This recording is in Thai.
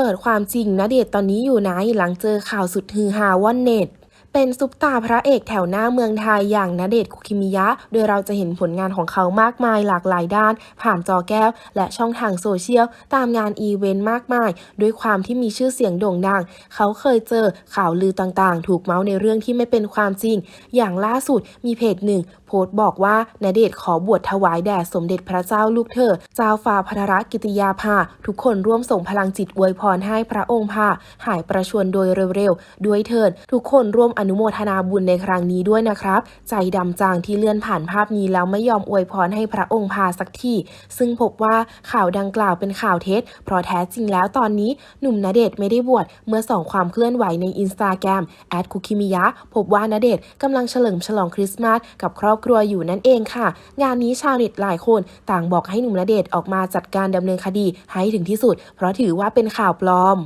เปิดความจริงณเดชตอนนี้อยู่ไหนหลังเจอข่าวสุดฮือฮาว่อนเน็ตเป็นซุปตาพระเอกแถวหน้าเมืองไทยอย่างณเดชคุกิมิยะ โดยเราจะเห็นผลงานของเขามากมายหลากหลายด้าน ผ่านจอแก้ว และช่องทางโซเชียล ตามงานอีเวนต์มากมาย ด้วยความที่มีชื่อเสียงโด่งดัง เขาเคยเจอข่าวลือต่างๆ ถูกเมาส์ในเรื่องที่ไม่เป็นความจริง อย่างล่าสุดมีเพจหนึ่งโพสต์บอกว่าณเดชขอบวชถวายแด่สมเด็จพระเจ้าลูกเธอเจ้าฟ้าพัทรกิติยาภา ทุกคนร่วมส่งพลังจิตอวยพรให้พระองค์พาหายประชวรโดยเร็วๆ ด้วยเถิด ทุกคนร่วมอนุโมทนาบุญในครั้งนี้ด้วยนะครับ ใจดำจางที่เลื่อนผ่านภาพนี้แล้วไม่ยอมอวยพรให้พระองค์พาสักทีซึ่งพบว่าข่าวดังกล่าวเป็นข่าวเท็จ เพราะแท้จริงแล้วตอนนี้หนุ่มณเดชไม่ได้บวชเมื่อส่องความเคลื่อนไหวในอินสตาแกรมแอดคุคิมิยะพบว่าณเดชกำลังเฉลิมฉลองคริสต์มาสกับครอบครัวอยู่นั่นเองค่ะ งานนี้ชาวเน็ตหลายคน ต่างบอกให้หนุ่มณเดชน์ออกมาจัดการดำเนินคดีให้ถึงที่สุด เพราะถือว่าเป็นข่าวปลอม